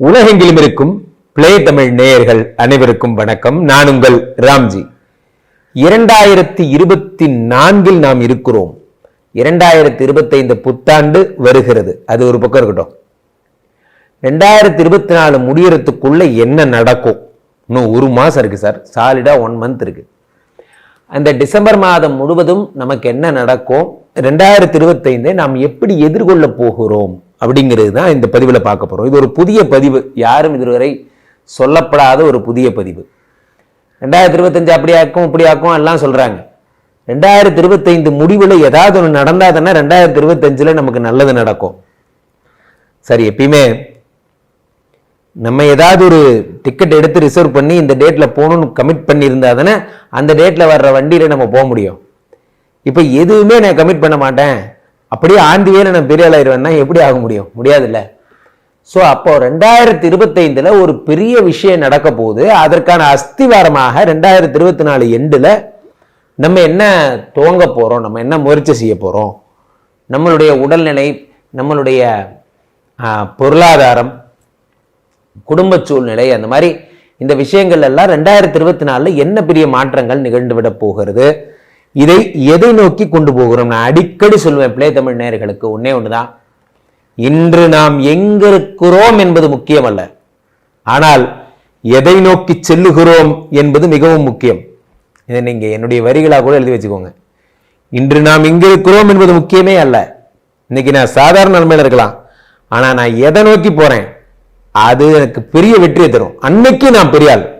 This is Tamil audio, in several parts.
உலகெங்கிலும் இருக்கும் பிளே தமிழ் நேயர்கள் அனைவருக்கும் வணக்கம். நான் உங்கள் ராம்ஜி. இரண்டாயிரத்தி இருபத்தி நான்கில் நாம் இருக்கிறோம். இரண்டாயிரத்தி இருபத்தைந்து புத்தாண்டு வருகிறது. அது ஒரு பக்கம் இருக்கட்டும். ரெண்டாயிரத்தி இருபத்தி நாலு முடியறதுக்குள்ள என்ன நடக்கும்? இன்னும் ஒரு மாதம் இருக்கு சார். சாலிடா ஒன் மந்த் இருக்கு. அந்த டிசம்பர் மாதம் முழுவதும் நமக்கு என்ன நடக்கும்? ரெண்டாயிரத்தி இருபத்தைந்தை நாம் எப்படி எதிர்கொள்ள போகிறோம்? அப்படிங்கிறது தான் இந்த பதிவில் பார்க்க போகிறோம் இது ஒரு புதிய பதிவு. யாரும் இதுவரை சொல்லப்படாத ஒரு புதிய பதிவு. ரெண்டாயிரத்தி இருபத்தஞ்சு அப்படி ஆக்கும் இப்படி ஆக்கும் எல்லாம் சொல்கிறாங்க ரெண்டாயிரத்தி இருபத்தைந்து முடிவில் ஏதாவது ஒன்று நடந்தால் தானே ரெண்டாயிரத்தி இருபத்தஞ்சில் நமக்கு நல்லது நடக்கும். சரி எப்பயுமே நம்ம ஏதாவது ஒரு டிக்கெட் எடுத்து ரிசர்வ் பண்ணி இந்த டேட்டில் போகணும்னு கமிட் பண்ணியிருந்தா தானே அந்த டேட்டில் வர்ற வண்டியில் நம்ம போக முடியும். இப்போ எதுவுமே நான் கமிட் பண்ண மாட்டேன். அப்படியே ஆந்தியே நான் பெரிய ஆளாயிருவேன்னா எப்படி ஆக முடியும்? முடியாதுல்ல. ஸோ அப்போ ரெண்டாயிரத்தி இருபத்தைந்தில் ஒரு பெரிய விஷயம் நடக்க போகுது அதற்கான அஸ்திவாரமாக ரெண்டாயிரத்தி இருபத்தி நாலு எண்டில் நம்ம என்ன துவங்க போகிறோம் நம்ம என்ன முயற்சி செய்ய போகிறோம் நம்மளுடைய உடல்நிலை நம்மளுடைய பொருளாதாரம் குடும்ப சூழ்நிலை அந்த மாதிரி இந்த விஷயங்கள் எல்லாம் ரெண்டாயிரத்தி இருபத்தி நாலில் என்ன பெரிய மாற்றங்கள் நிகழ்ந்து விட போகிறது? இதை எதை நோக்கி கொண்டு போகிறோம்? நான் அடிக்கடி சொல்லுவேன் பிளே தமிழ் நேர்களுக்கு ஒன்னே ஒண்ணுதான். இன்று நாம் எங்க இருக்கிறோம் என்பது முக்கியமல்ல. ஆனால் எதை நோக்கி செல்லுகிறோம் என்பது மிகவும் முக்கியம். இதை நீங்க என்னுடைய வரிகளாக கூட எழுதி வச்சுக்கோங்க. இன்று நாம் எங்க இருக்கிறோம் என்பது முக்கியமே அல்ல. இன்னைக்கு நான் சாதாரண நன்மையில் இருக்கலாம். ஆனால் நான் எதை நோக்கி போறேன்? அது எனக்கு பெரிய வெற்றியை தரும். அன்னைக்கு நான் பெரியாள்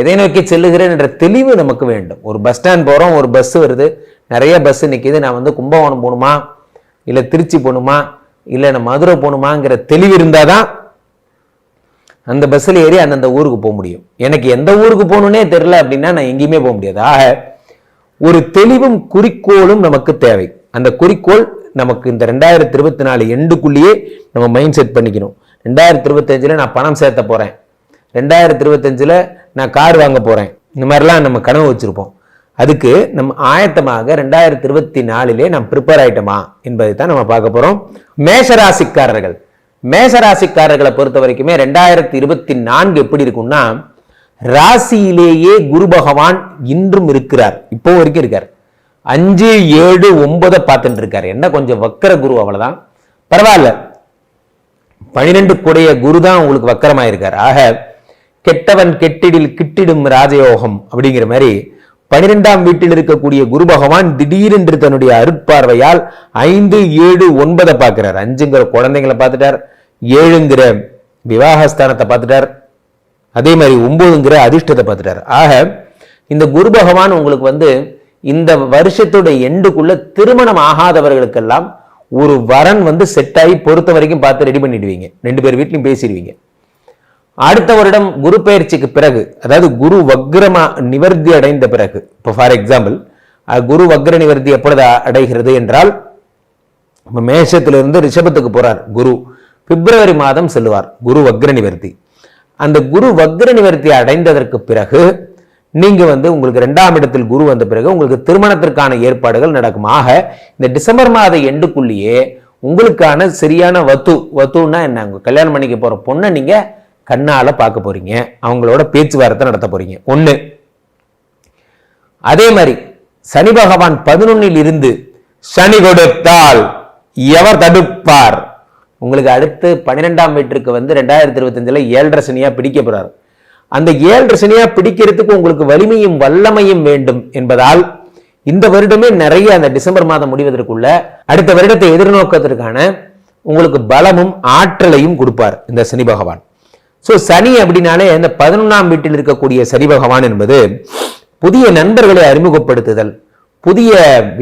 எதை நோக்கி செல்லுகிறேன் என்ற தெளிவு நமக்கு வேண்டும். ஒரு பஸ் ஸ்டாண்ட் போகிறோம் ஒரு பஸ் வருது நிறைய பஸ் நிற்கிது நான் வந்து கும்பகோணம் போகணுமா? இல்லை திருச்சி போகணுமா? இல்லை நான் மதுரை போகணுமாங்கிற தெளிவு இருந்தால் தான் அந்த பஸ்ஸில் ஏறி அந்தந்த ஊருக்கு போக முடியும். எனக்கு எந்த ஊருக்கு போகணுன்னே தெரில அப்படின்னா நான் எங்கேயுமே போக முடியாது. ஆக ஒரு தெளிவும் குறிக்கோளும் நமக்கு தேவை. அந்த குறிக்கோள் நமக்கு இந்த ரெண்டாயிரத்தி இருபத்தி நாலு எண்டுக்குள்ளேயே நம்ம மைண்ட் செட் பண்ணிக்கணும். ரெண்டாயிரத்தி இருபத்தஞ்சில் நான் பணம் சேர்த்த போகிறேன் ரெண்டாயிரத்தி இருபத்தஞ்சில் நான் கார் வாங்க போகிறேன் இந்த மாதிரிலாம் நம்ம கனவு வச்சுருப்போம். அதுக்கு நம்ம ஆயத்தமாக ரெண்டாயிரத்தி இருபத்தி நாலிலே நாம் ப்ரிப்பேர் ஆயிட்டோமா என்பதை தான் நம்ம பார்க்க போகிறோம் மேஷராசிக்காரர்கள். மேஷராசிக்காரர்களை பொறுத்த வரைக்குமே ரெண்டாயிரத்தி இருபத்தி நான்கு எப்படி இருக்கும்னா ராசியிலேயே குரு பகவான் இன்றும் இருக்கிறார். இப்போ வரைக்கும் இருக்கார். அஞ்சு ஏழு ஒன்பதை பார்த்துட்டு இருக்கார் என்ன கொஞ்சம் வக்கர குரு அவ்வளோதான் பரவாயில்ல. பனிரெண்டு கூடைய குரு தான் உங்களுக்கு வக்கரமாயிருக்கார். ஆக கெட்டவன் கெட்டிடில் கிட்டிடும் ராஜயோகம் அப்படிங்கிற மாதிரி பனிரெண்டாம் வீட்டில் இருக்கக்கூடிய குரு பகவான் திடீரென்று தன்னுடைய அருட்பார்வையால் ஐந்து ஏழு ஒன்பதை பார்க்கிறார். அஞ்சுங்கிற குழந்தைங்களை பார்த்துட்டார். ஏழுங்கிற விவாகஸ்தானத்தை பார்த்துட்டார். அதே மாதிரி ஒன்பதுங்கிற அதிர்ஷ்டத்தை பார்த்துட்டார். ஆக இந்த குரு பகவான் உங்களுக்கு வந்து இந்த வருஷத்துடைய எண்டுக்குள்ள திருமணம் ஆகாதவர்களுக்கெல்லாம் ஒரு வரன் வந்து செட் ஆகி பொறுத்த வரைக்கும் பார்த்து ரெடி பண்ணிடுவீங்க. ரெண்டு பேர் வீட்லையும் பேசிடுவீங்க. அடுத்த வருடம் குரு பயிற்சிக்கு பிறகு அதாவது குரு வக்ரமா நிவர்த்தி அடைந்த பிறகு இப்போ ஃபார் எக்ஸாம்பிள் குரு வக்ர நிவர்த்தி எப்பொழுது அடைகிறது என்றால் நம்ம மேஷத்திலிருந்து ரிஷபத்துக்கு போறார் குரு. பிப்ரவரி மாதம் செல்லுவார் குரு வக்ர நிவர்த்தி. அந்த குரு வக்ர நிவர்த்தி அடைந்ததற்கு பிறகு நீங்க வந்து உங்களுக்கு ரெண்டாம் இடத்தில் குரு வந்த பிறகு உங்களுக்கு திருமணத்திற்கான ஏற்பாடுகள் நடக்கும். ஆக இந்த டிசம்பர் மாத எண்டுக்குள்ளேயே உங்களுக்கான சரியான வத்து வத்துன்னா என்ன? உங்கள் கல்யாணம் பண்ணிக்க போற பொண்ணை நீங்க கண்ணால பார்க்க போறீங்க. அவங்களோட பேச்சுவார்த்தை நடத்த போறீங்க. ஒண்ணு அதே மாதிரி சனி பகவான் பதினொன்னில் இருந்து சனி கொடுத்தால் எவர் தடுப்பார்? உங்களுக்கு அடுத்து பன்னிரெண்டாம் வீட்டிற்கு வந்து ரெண்டாயிரத்தி இருபத்தஞ்சுல ஏழரை சனியா பிடிக்க போகிறார் அந்த ஏழரை சனியா பிடிக்கிறதுக்கு உங்களுக்கு வலிமையும் வல்லமையும் வேண்டும் என்பதால் இந்த வருடமே நிறைய அந்த டிசம்பர் மாதம் முடிவதற்குள்ள அடுத்த வருடத்தை எதிர்நோக்கத்திற்கான உங்களுக்கு பலமும் ஆற்றலையும் கொடுப்பார் இந்த சனி பகவான். ஸோ சனி அப்படின்னாலே இந்த பதினொன்றாம் வீட்டில் இருக்கக்கூடிய சனி பகவான் என்பது புதிய நண்பர்களை அறிமுகப்படுத்துதல் புதிய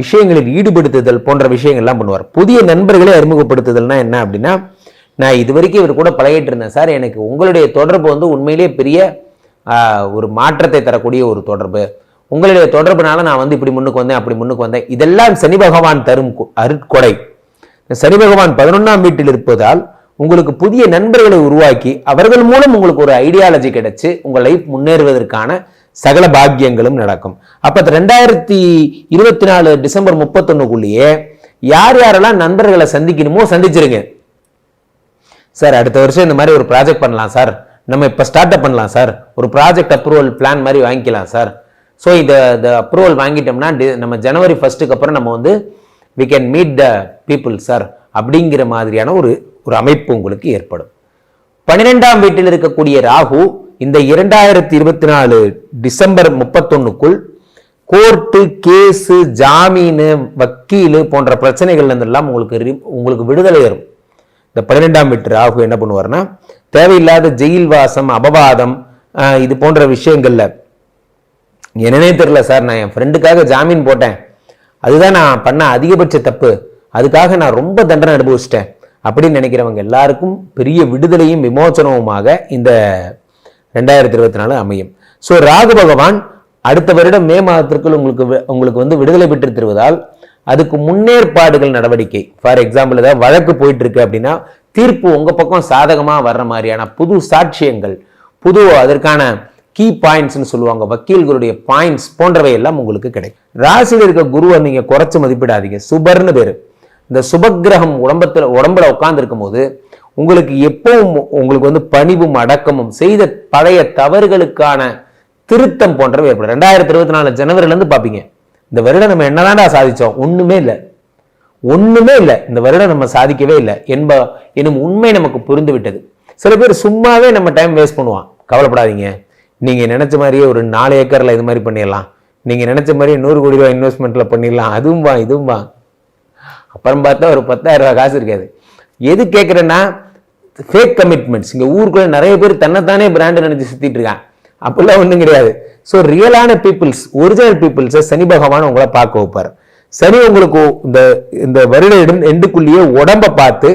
விஷயங்களில் ஈடுபடுத்துதல் போன்ற விஷயங்கள்லாம் பண்ணுவார். புதிய நண்பர்களை அறிமுகப்படுத்துதல்னா என்ன அப்படின்னா நான் இது வரைக்கும் இவர் கூட பழகிட்டு இருந்தேன். சார் எனக்கு உங்களுடைய தொடர்பு வந்து உண்மையிலேயே பெரிய ஒரு மாற்றத்தை தரக்கூடிய ஒரு தொடர்பு. உங்களுடைய தொடர்புனால நான் வந்து இப்படி முன்னுக்கு வந்தேன் அப்படி முன்னுக்கு வந்தேன். இதெல்லாம் சனி பகவான் தரும் அருட்கொடை. சனி பகவான் பதினொன்றாம் வீட்டில் இருப்பதால் உங்களுக்கு புதிய நண்பர்களை உருவாக்கி அவர்கள் மூலம் உங்களுக்கு ஒரு ஐடியாலஜி கிடைச்சு உங்கள் லைஃப் முன்னேறுவதற்கான சகல பாக்கியங்களும் நடக்கும். அப்போ ரெண்டாயிரத்தி இருபத்தி நாலு டிசம்பர் முப்பத்தொன்னுக்குள்ளேயே யார் யாரெல்லாம் நண்பர்களை சந்திக்கணுமோ சந்திச்சிருங்க. சார் அடுத்த வருஷம் இந்த மாதிரி ஒரு ப்ராஜெக்ட் பண்ணலாம் சார். நம்ம இப்போ ஸ்டார்ட் அப் பண்ணலாம் சார். ஒரு ப்ராஜெக்ட் அப்ரூவல் பிளான் மாதிரி வாங்கிக்கலாம் சார். ஸோ இந்த இந்த அப்ரூவல் வாங்கிட்டோம்னா நம்ம ஜனவரி ஃபஸ்ட்டுக்கு அப்புறம் நம்ம வந்து we can meet the people sir. அப்படிங்கிற மாதிரியான ஒரு ஒரு அமைப்பு உங்களுக்கு ஏற்படும். பன்னிரெண்டாம் வீட்டில் இருக்கக்கூடிய ராகு இந்த இரண்டாயிரத்தி இருபத்தி நாலு டிசம்பர் முப்பத்தொன்னுக்குள் கோர்ட்டு கேஸு ஜாமீனு வக்கீலு போன்ற பிரச்சனைகள்ல இருந்தெல்லாம் உங்களுக்கு உங்களுக்கு விடுதலை வரும் இந்த பன்னிரெண்டாம் வீட்டு ராகு என்ன பண்ணுவார்னா தேவையில்லாத ஜெயில் வாசம் அபவாதம் இது போன்ற விஷயங்கள்ல என்னன்னே தெரில சார் நான் என் ஃப்ரெண்டுக்காக ஜாமீன் போட்டேன். அதுதான் நான் பண்ண அதிகபட்ச தப்பு. அதுக்காக நான் ரொம்ப தண்டனை அனுபவிச்சிட்டேன். அப்படின்னு நினைக்கிறவங்க எல்லாருக்கும் பெரிய விடுதலையும் விமோசனவுமாக இந்த ரெண்டாயிரத்தி இருபத்தி நாலு அமையும். ஸோ ராகு பகவான் அடுத்த வருடம் மே மாதத்திற்குள் உங்களுக்கு உங்களுக்கு வந்து விடுதலை பெற்று தருவதால் அதுக்கு முன்னேற்பாடுகள் நடவடிக்கை. ஃபார் எக்ஸாம்பிள் ஏதாவது வழக்கு போயிட்டு இருக்கு அப்படின்னா தீர்ப்பு உங்கள் பக்கம் சாதகமாக வர்ற மாதிரியான புது சாட்சியங்கள் புது அதற்கான கீ பாயிண்ட்ஸ்னு சொல்லுவாங்க வக்கீல்களுடைய பாயிண்ட்ஸ் போன்றவை எல்லாம் உங்களுக்கு கிடைக்கும். ராசியில் இருக்க குருவை நீங்கள் குறைச்சி மதிப்பிடாதீங்க. சுபர்னு பேர். இந்த சுபக்கிரகம் உடம்பத்தில் உடம்புல உட்காந்துருக்கும் போது உங்களுக்கு எப்பவும் உங்களுக்கு வந்து பணிவும் அடக்கமும் செய்த பழைய தவறுகளுக்கான திருத்தம் போன்றவை ஏற்படும். ரெண்டாயிரத்தி இருபத்தி நாலு ஜனவரிலேருந்து பார்ப்பீங்க இந்த வருடம் நம்ம என்னதான்டா சாதித்தோம் ஒன்றுமே இல்லை. ஒன்றுமே இல்லை. இந்த வருடம் நம்ம சாதிக்கவே இல்லை. என்ப எனும் உண்மை நமக்கு புரிந்து விட்டது. சில பேர் சும்மாவே நம்ம டைம் வேஸ்ட் பண்ணுவான். கவலைப்படாதீங்க. நீங்கள் நினச்ச மாதிரியே ஒரு நாலு ஏக்கரில் இது மாதிரி பண்ணிடலாம். நீங்கள் நினச்ச மாதிரியே நூறு கோடி ரூபாய் இன்வெஸ்ட்மெண்ட்டில் பண்ணிடலாம். அதுவும் வா இதுவும் வா. அப்புறம் பார்த்தா ஒரு பத்தாயிரம் ரூபாய் காசு இருக்காது. எது கேட்குறேன்னா ஃபேக் கமிட்மெண்ட்ஸ் இங்கே ஊருக்குள்ள நிறைய பேர் தன்னைத்தானே பிராண்டு நினச்சி சுத்திட்டு இருக்கான் அப்படிலாம் ஒன்றும் கிடையாது. ஸோ ரியலான பீப்புள்ஸ் ஒரிஜினல் பீப்புள்ஸை சனி பகவான் உங்களை பார்க்க வைப்பார். சனி உங்களுக்கு இந்த இந்த வருட இடம் எண்டுக்குள்ளேயே உடம்ப பார்த்து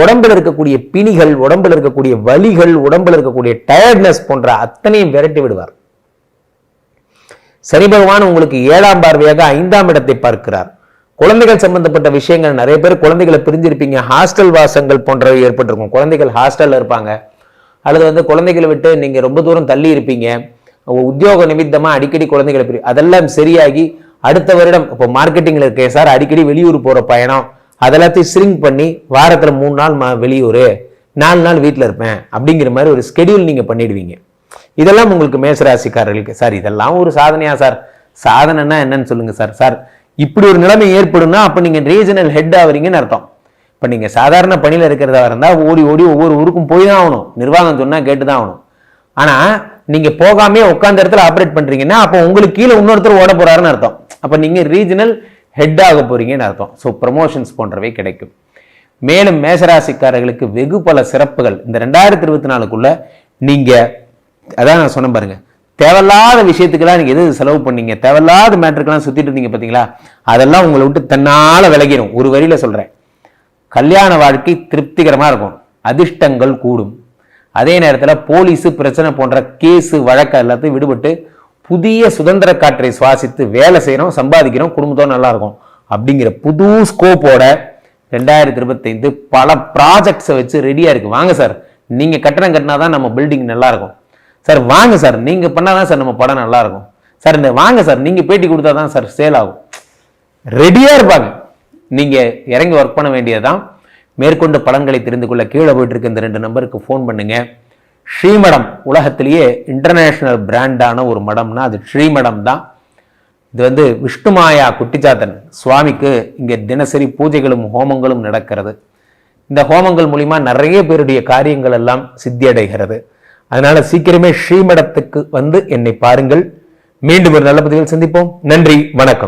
உடம்புல இருக்கக்கூடிய பிணிகள் உடம்புல இருக்கக்கூடிய வலிகள் உடம்புல இருக்கக்கூடிய டயர்ட்னஸ் போன்ற அத்தனையும் விரட்டி விடுவார். சனி பகவான் உங்களுக்கு ஏழாம் பார்வையாக ஐந்தாம் இடத்தை பார்க்கிறார். குழந்தைகள் சம்பந்தப்பட்ட விஷயங்கள் நிறைய பேர் குழந்தைகளை பிரிஞ்சிருப்பீங்க. ஹாஸ்டல் வாசங்கள் போன்றவை ஏற்பட்டிருக்கும். குழந்தைகள் ஹாஸ்டலில் இருப்பாங்க. அல்லது வந்து குழந்தைகளை விட்டு நீங்கள் ரொம்ப தூரம் தள்ளி இருப்பீங்க. உத்தியோக நிமித்தமாக அடிக்கடி குழந்தைகளை பிரி அதெல்லாம் சரியாகி அடுத்த வருடம் இப்போ மார்க்கெட்டிங்கில் இருக்கேன் சார் அடிக்கடி வெளியூர் போகிற பயணம். அதெல்லாத்தையும் ஸ்ரிங்க் பண்ணி வாரத்தில் மூணு நாள் மா வெளியூர். நாலு நாள் வீட்டில் இருப்பேன். அப்படிங்கிற மாதிரி ஒரு ஸ்கெடியூல் நீங்கள் பண்ணிடுவீங்க. இதெல்லாம் உங்களுக்கு மேசராசிக்காரர்களுக்கு சார் இதெல்லாம் ஒரு சாதனையா சார்? சாதனைன்னா என்னன்னு சொல்லுங்கள் சார். சார் இப்படி ஒரு நிலைமை ஏற்படும்னா அப்போ நீங்கள் ரீஜனல் ஹெட் ஆகிறீங்கன்னு அர்த்தம். இப்போ நீங்கள் சாதாரண பணியில் இருக்கிறதா இருந்தால் ஓடி ஓடி ஒவ்வொரு ஊருக்கும் போய் தான் ஆகணும். நிர்வாகம் சொன்னால் கேட்டு தான் ஆகணும். ஆனால் நீங்கள் போகாமே உட்காந்த இடத்துல ஆப்ரேட் பண்ணுறீங்கன்னா அப்போ உங்களுக்கு கீழே இன்னொருத்தர் ஓட போகிறாருன்னு அர்த்தம். அப்போ நீங்கள் ரீஜனல் ஹெட் ஆக போகிறீங்கன்னு அர்த்தம். ஸோ ப்ரமோஷன்ஸ் போன்றவை கிடைக்கும். மேலும் மேசராசிக்காரர்களுக்கு வெகு பல சிறப்புகள். இந்த ரெண்டாயிரத்தி இருபத்தி நாலுக்குள்ள நீங்கள் அதான் நான் சொன்னேன் பாருங்கள் தேவையில்லாத விஷயத்துக்கெல்லாம் நீங்கள் எது செலவு பண்ணீங்க? தேவையில்லாத மேட்ருக்கெல்லாம் சுற்றிட்டு இருந்தீங்க பார்த்தீங்களா அதெல்லாம் உங்களை விட்டு தன்னால் விலகிடும் ஒரு வரியில் சொல்கிறேன் கல்யாண வாழ்க்கை திருப்திகரமாக இருக்கும். அதிர்ஷ்டங்கள் கூடும். அதே நேரத்தில் போலீஸு பிரச்சனை போன்ற கேஸு வழக்கு எல்லாத்தையும் விடுபட்டு புதிய சுதந்திர காற்றை சுவாசித்து வேலை செய்கிறோம் சம்பாதிக்கிறோம் குடும்பத்தோடு நல்லாயிருக்கும் அப்படிங்கிற புது ஸ்கோப்போட ரெண்டாயிரத்தி இருபத்தைந்து பல ப்ராஜெக்ட்ஸை வச்சு ரெடியாக இருக்குது வாங்க சார் நீங்கள் கட்டணம் கட்டினா தான் நம்ம பில்டிங் நல்லா இருக்கும். சார் வாங்க சார். நீங்கள் பண்ணால் தான் சார் நம்ம படம் நல்லாயிருக்கும். சார் இந்த வாங்க சார். நீங்கள் பேட்டி கொடுத்தாதான் சார் சேல் ஆகும். ரெடியாக இருப்பாங்க. நீங்கள் இறங்கி ஒர்க் பண்ண வேண்டியதுதான். மேற்கொண்டு படங்களை தெரிந்து கொள்ள கீழே போயிட்டுருக்க இந்த ரெண்டு நம்பருக்கு ஃபோன் பண்ணுங்கள் ஸ்ரீமடம் உலகத்திலேயே இன்டர்நேஷ்னல் பிராண்டான ஒரு மடம்னா அது ஸ்ரீமடம் தான். இது வந்து விஷ்ணுமாயா குட்டிச்சாத்தன் சுவாமிக்கு இங்கே தினசரி பூஜைகளும் ஹோமங்களும் நடக்கிறது. இந்த ஹோமங்கள் மூலிமா நிறைய பேருடைய காரியங்கள் எல்லாம் சித்தியடைகிறது. அதனால சீக்கிரமே ஸ்ரீமடத்துக்கு வந்து என்னை பாருங்கள். மீண்டும் ஒரு நல்ல பதிவில் சந்திப்போம். நன்றி வணக்கம்.